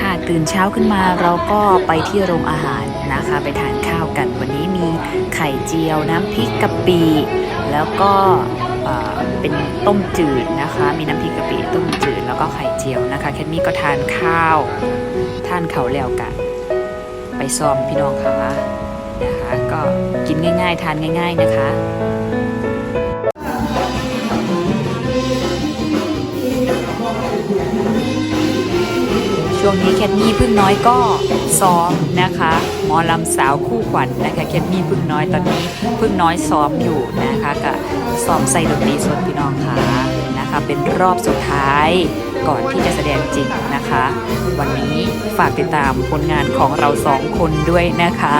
ค่ะตื่นเช้าขึ้นมาเราก็ไปที่โรงอาหารนะคะ ไปทานข้าวกันวันนี้มีไข่เจียวน้ำพริกกะปิแล้วก็เป็นต้มจืดนะคะ มีน้ำพริกกะปิต้มจืดแล้วก็ไข่เจียวนะคะแคทมี่ก็ทานข้าว ทานเขาวแล้วกัน ไปซ้อมพี่น้องคะนะคะก็กินง่าย ๆ ทานง่าย ๆนะคะ ช่วงนี้แคทมี่พึ่งน้อยก็ซ้อมนะคะหมอลำสาวคู่ขวัญนะคะแคทมี่พึ่งน้อยตอนนี้พึ่งน้อยซ้อมอยู่นะคะกับซ้อมใส่ดนตรีสดพี่น้องค่ะนะคะเป็นรอบสุดท้ายก่อนที่จะแสดงจริงนะคะ วันนี้ฝากติดตามผลงานของเราสองคนด้วยนะคะ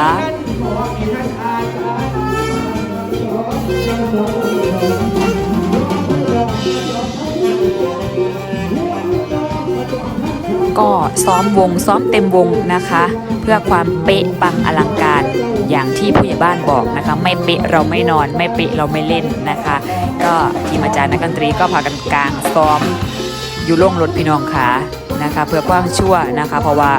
ก็ซ้อมวงซ้อมเต็มวงนะคะ เพื่อความเป๊ะปังอลังการอย่างที่ผู้ใหญ่บ้านบอกนะคะ ไม่เป๊ะเราไม่นอน ไม่เป๊ะเราไม่เล่นนะคะ ก็ทีมอาจารย์นักดนตรีก็พากันกลางซ้อมอยู่โล่งรถพี่น้องขานะคะ เพื่อความชั่วนะคะ เพราะว่า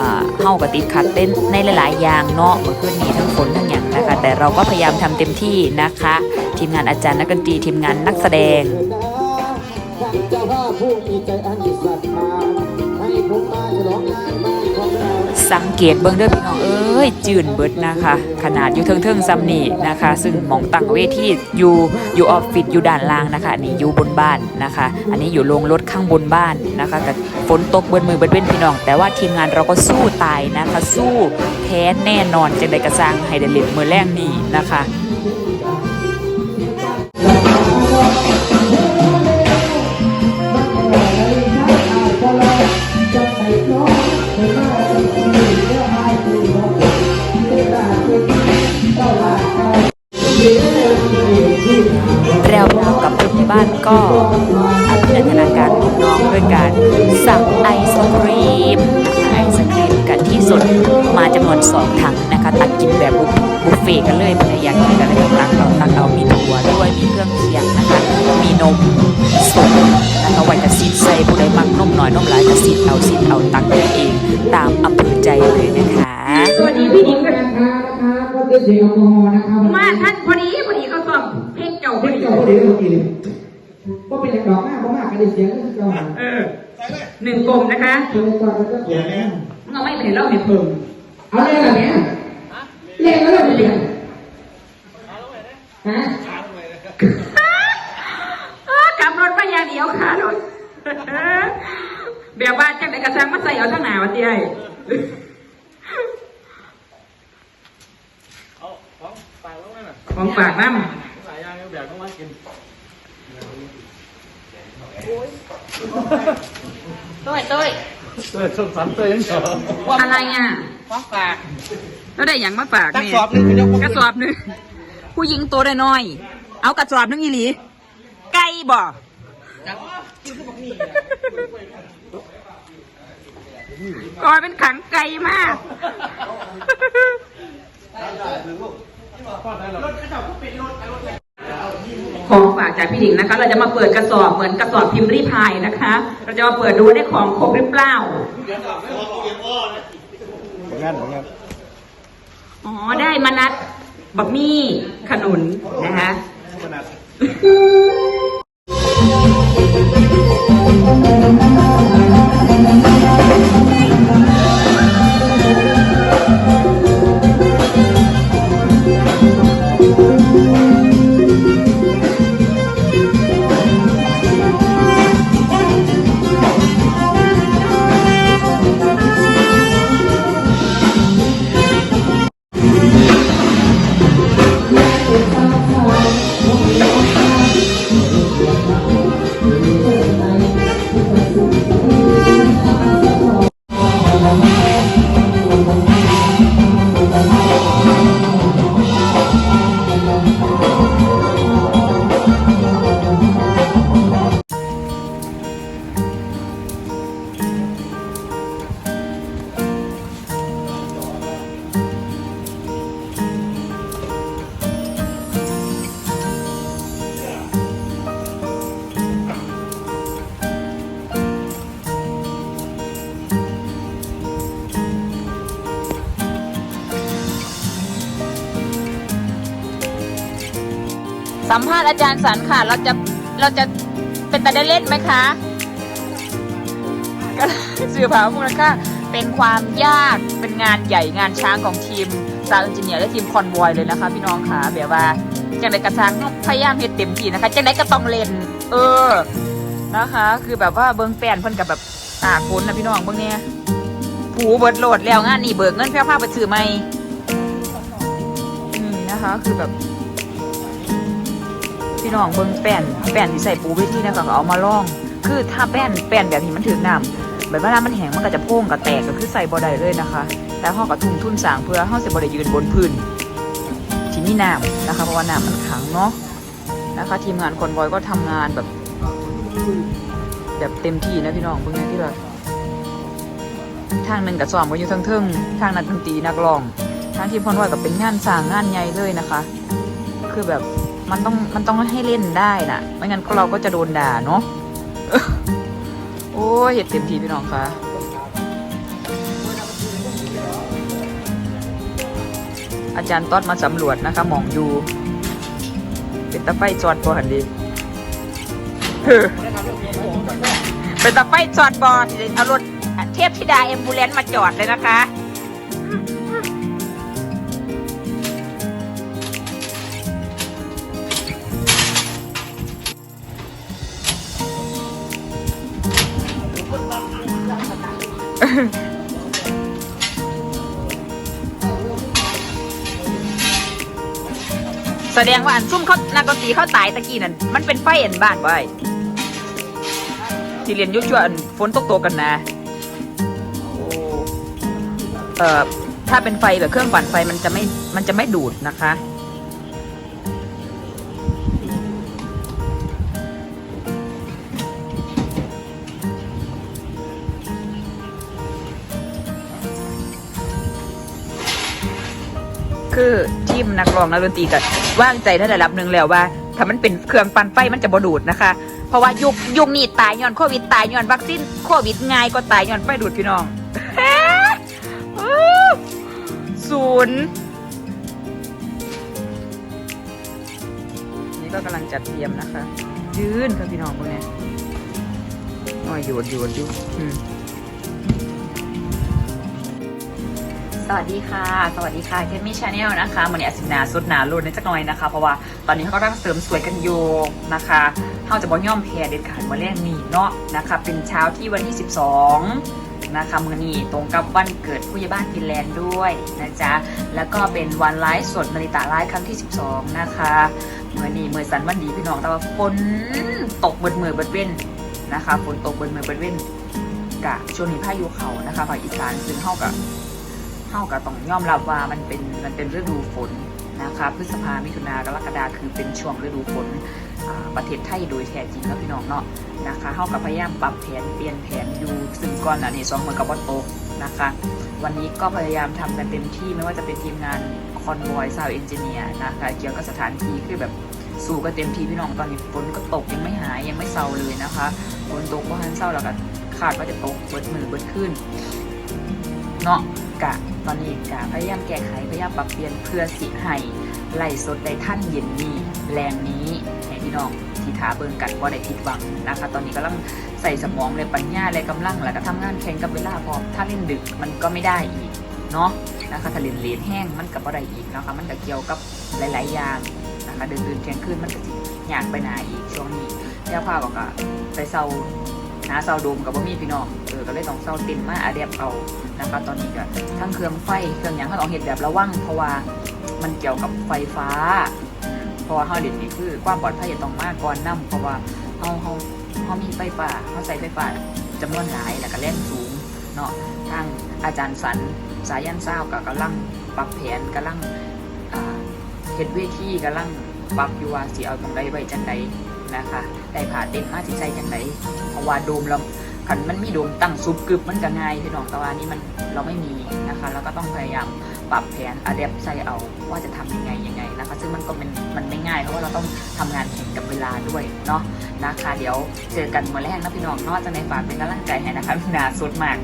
อ่าเฮากระติดขัดเต้นในหลาย ๆ อย่างเนาะเมื่อคืนนี้ทั้งฝนทั้งอย่างนะคะ แต่เราก็พยายามทำเต็มที่นะคะ ทีมงานอาจารย์นักดนตรีทีมงานนักแสดง สังเกตเบิ่งเด้อพี่น้องเอ้ยจืนเบิดนะคะ ขนาดอยู่เทิงๆซัมนี่นะคะ ซึ่งมองตั้งเวทีอยู่อยู่ออฟฟิศอยู่ด้านล่างนะคะนี่อยู่บนบ้านนะคะ อันนี้อยู่โรงรถข้างบนบ้านนะคะกับฝนตกเบิดมือเบิดเว้นพี่น้อง แต่ว่าทีมงานเราก็สู้ตายนะคะ สู้แท้แน่นอนจังใดกระซังให้ได้เล่นมือแรกนี้นะคะ เรากับคนที่บ้านก็อภินันทนาการลูกน้องด้วยการสั่งไอศครีมนะคะไอศครีมกันที่สดมาจำนวนสองถังนะคะตักกินแบบบุฟบุฟเฟ่ต์กันเลยภรรยากกินกันเลยตักเอาตักเอามีถั่วด้วยมีเครื่องเคียงนะคะมีนมสดนะคะไว้กระซิบใส่ผู้ใดมักนมหน่อยนมหลายกระซิบเอาซิบเอาตักกันเองตามอำเภอใจเลยนะคะสวัสดีพี่หญิงกับนะคะนะคะก็เป็นเสียงแอลกอฮอล์นะคะมาท่าน เพลงเก่าพเพื่ออนดีเจ้าคนเดียวเมื่อกี้ก็เป็นอย่างดอกมากเพราะมากกันได้เสียงเจ้าเออหนึ่งกลมนะคะเพื่อนก่อนแล้วก็เสียงเราไม่เป็นเล่าไม่เพิ่มเอาเล่นอะไรเนี่ยเล่นแล้วเราเป็นยังฮะเออกลับรถมาอย่างเดียวค่ะรถแบบว่าจากไหนกระชังมาใส่เอาทั้งหนาวะเตี้ยเอาของฝากไว้ไหมน่ะ ของฝากน้หลายอย่างเอาแบบต้องมากินต้ยต้ยเออส้มสันเตยยังเฉออะไรอะของฝากแล้วได้อย่างมาฝากกระเนี่ยสอบหนึงคุณยกกระสอบหนึงผู้หญิงตัวน้อยๆเอากระสอบหนึงอีหลี ไก่บ่กอยเป็นขังไก่มาก ของฝากจากพี่หญิงนะคะ เราจะมาเปิดกระสอบเหมือนกระสอบพิมพ์รีพายนะคะ เราจะมาเปิดดูว่าได้ของครบหรือเปล่างานของงานอ๋อ ได้มานัดบักมี่ขนุนนะคะ ขนาดเสัมภาษณ์อาจารย์สันค่ะ เราจะเราจะเป็นต่ได้เล่นไหมคะก็สื่อผาพวกนั้นค่ะเป็นความยากเป็นงานใหญ่งานช้างของทีมซาวเอนจิเนียร์และทีมคอนวอยเลยนะคะ พี่น้องค่ะแบบว่าจังไดกระซังต้องพยายามเฮ็ดเต็มที่นะคะจังไดก็ต้องเล่น เออนะคะ คือแบบว่าเบิ้งแปนเพิ่นกับแบบตากฝนนะพี่น้องเบิ้งเนี่ยผูเบิดโหลดแล้วงานนี่เบิกเงินแพ้ผ้าไปซื้อใหมอืมนะคะ คือแบบ น้องเบิ่งแป้นแป้นที่ใส่ปูไว้ที่นะคะก็เอามาล่อง คือถ้าแป้นแป้นแบบนี้มันถึงน้ำแบบเวลามันแห้งมันก็จะโพ่งกับแตกก็คือใส่บ่ได้เลยนะคะ แต่ห้องก็ทุ่มทุ่นสางเพื่อห้องสิบ่ได้ยืนบนพื้นที่มีน้ำนะคะเพราะว่าน้ำมันขังเนาะนะคะ ทีมงานคนวอยก็ทำงานแบบ แบบเต็มที่นะพี่น้องเบิ่งนที่แบบทางหนึ่งกับซ้อมก็อยู่ทั้งเทิงทางนักดนตรีนักร้องทางทีมคอนวอยก็เป็นงานสร้างงานใหญ่เลยนะคะ คือแบบ มันต้องมันต้องให้เล่นได้น่ะไม่งั้นเราก็จะโดนด่าเนาะโอ้เห็ดเต็มทีพี่น้องคะอาจารย์ต้อนมาสำรวจนะคะ มองอยู่เป็นตะไฟจอดบอหันดีเป็นตะไฟจอดบอดเอารถเทพธิดาเอ็มบูเลนมาจอดเลยนะคะ แสดงว่าอันซุ่มเขานักดนตรีเขาตายตะกี้นั่นมันเป็นไฟอันบ้านไว้ที่เรียนยุ่ชั่วอันฝนตกตกกันนะเอ่อถ้าเป็นไฟแบบเครื่องปั่นไฟมันจะไม่มันจะไม่ดูดนะคะ คือทีมนักร้องนักดนตรีก็ว่างใจในระดับหนึ่งแล้วว่า ถ้ามันเป็นเครื่องปั่นไฟมันจะบดูดนะคะ เพราะว่ายุคยุคนี้ตายย้อนโควิดตายย้อนวัคซีนโควิดง่ายก็ตายย้อนไฟดูดพี่น้องศูนย์นี่ก็กำลังจัดเตรียมนะคะ ยืนค่ะพี่น้องพวกเนี้ยอ้อยโยนโยนอยู่ วัสดีค่ะ สวัสดีค่ะเคมี่ชาแนลนะคะมันนี้อสินาสุดหนาลุ่นนิดจักหน่อยนะคะ เพราะว่าตอนนี้เขากำลังเสริมสวยกันอยู่นะคะเขาจะบอกย่อมแพรเด็ดขาดมาแรกนี่เนาะนะคะ เป็นเช้าที่วันที่ 12 นะคะมือนี้ตรงกับวันเกิดผู้ใหญ่บ้านฟินแลนด์ด้วยนะจ๊ะ แล้วก็เป็นวันไลฟ์สดนาริตาไลฟ์ครั้งที่ 12 นะคะเมื่อนี้เมื่อสันวันดีพี่น้องแต่ว่าฝนตกเบิดมือเบิดเว้นนะคะฝนตกเบิดมือเบิดเว้นกะช่วงนี้พายุเขานะคะภาคอีสานซึ่งเข้ากับ เท่ากับต้องยอมรับว่ามันเป็นมันเป็นฤดูฝนนะคะพฤษภามิถุนากรกฎาคือเป็นช่วงฤดูฝนประเทศไทยโดยแท้จริงแล้วพี่น้องเนาะนะคะเท่ากับพยายามปรับแผนเปลี่ยนแผนอยู่ซึ่งก่อนอันนี้สองเมือกับวัตโตกนะคะวันนี้ก็พยายามทำกันเต็มที่ไม่ว่าจะเป็นทีมงานคอนวอยซาวเอนจิเนียร์นะคะเกี่ยวกับสถานที่คือแบบสู้กันเต็มที่พี่น้องตอนนี้ฝนก็ตกยังไม่หายยังไม่เซาเลยนะคะฝนตกก็หันเศร้าแล้วก็คาดว่าจะตกเบิดมือเบิดขึ้นเนาะกะ ตอนนี้กะพยายามแก้ไขพยายามปรับเปลี่ยนเพื่อสิให้ไล่สดได้ท่านเย็นนี้แรงนี้ให้พี่น้องที่ท้าเบิ่งกันว่าได้ผิดหวังนะคะ ตอนนี้กำลังใส่สมองเลยปัญญาเลยกำลังแล้วก็ทำงานแข่งกับเวลาพอถ้าเล่นดึกมันก็ไม่ได้อีกเนาะนะคะถ้าเล่นเลนแห้งมันกับอะไรอีกนะคะมันก็เกี่ยวกับหลาย ๆ อย่างนะคะเดินเดินเที่ยงคืนมันก็อยากไปหนาอีกช่วงนี้แล้วพาก็ก็ไปเซาหนาเซาโดมกับบ่มีพี่น้องเออก็เลยต้องเซาต็นมาอาเดียบเอา นะคะตอนนี้ก็ทั้งเครื่องไฟเครื่องอย่างเขาต้องเห็นแบบระวังเพราะว่ามันเกี่ยวกับไฟฟ้าเพราะว่าเขาเด็ดนี่คือความปลอดภัยต้องมากก่อนนํเพราะว่าเขาเขาเขามีไฟฟ้าเขาใส่ไฟฟ้าจำนวนหลายแล้วก็แรงสูงเนาะทางอาจารย์สันสายันเศร้ากับกำลังปรับแผนกำลังเฮ็ดเวทีกำลังปรับอยู่ว่าสิเอาตรงใดไว้จังใดนะคะได้ผ่าเต็มมาสิใส่จังใดเพราะว่าโดมเรา ขันมันมีโดมตั้งซุปกึบมันก็ง่ายพี่น้องแต่ว่านี่มันเราไม่มีนะคะเราก็ต้องพยายามปรับแผนอะแดปใส่เอาว่าจะทำยังไงยังไงนะคะ ซึ่งมันก็เป็นมันไม่ง่ายเพราะว่าเราต้องทำงานแข่งกับเวลาด้วยเนาะนะคะ เดี๋ยวเจอกันเมื่อแรกนะพี่น้องนาะจะในฝากเป็นกำลังใจให้นะคะพี่นาสุดมาก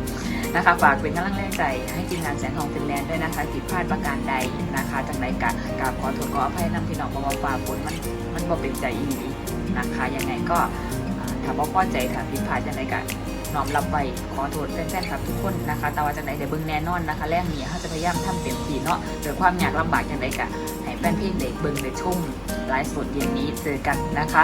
นะคะฝากเป็นกำลังแรงใจให้ทีมงานแสงทองฟินแลนด์ด้วยนะคะผิดพลาดประการใดนะคะจังไรกะกราบขอโทษขออภัยนำพี่น้องเพราว่าฝ่าฝนมันมันบ่เป็นใจอีหลีนะคะยังไงก็ถ้าบ่พอใจถ้าผิดพลาดจังไรกะ น้อมรับไว้ขอโทษแฟนๆครับทุกคนนะคะ แต่ว่าจังไรเดี๋ยวเบิ่งแน่นอนนะคะ แรงนี้เขาจะพยายามทำเต็มที่เนาะโดยความยากลำบากจังไรกะให้แฟนเพลงเด็กเบิ่งเด็กชมไลฟ์สดเย็นนี้เจอกันนะคะ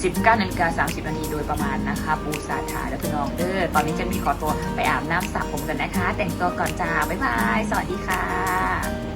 19นาฬิกา30นาทีโดยประมาณนะคะ ปูสาธาและพี่น้องเด้อตอนนี้เจะมีขอตัวไปอาบน้ำสระผมกันนะคะ แต่งตัวก่อนจ้า บ๊ายบาย สวัสดีค่ะ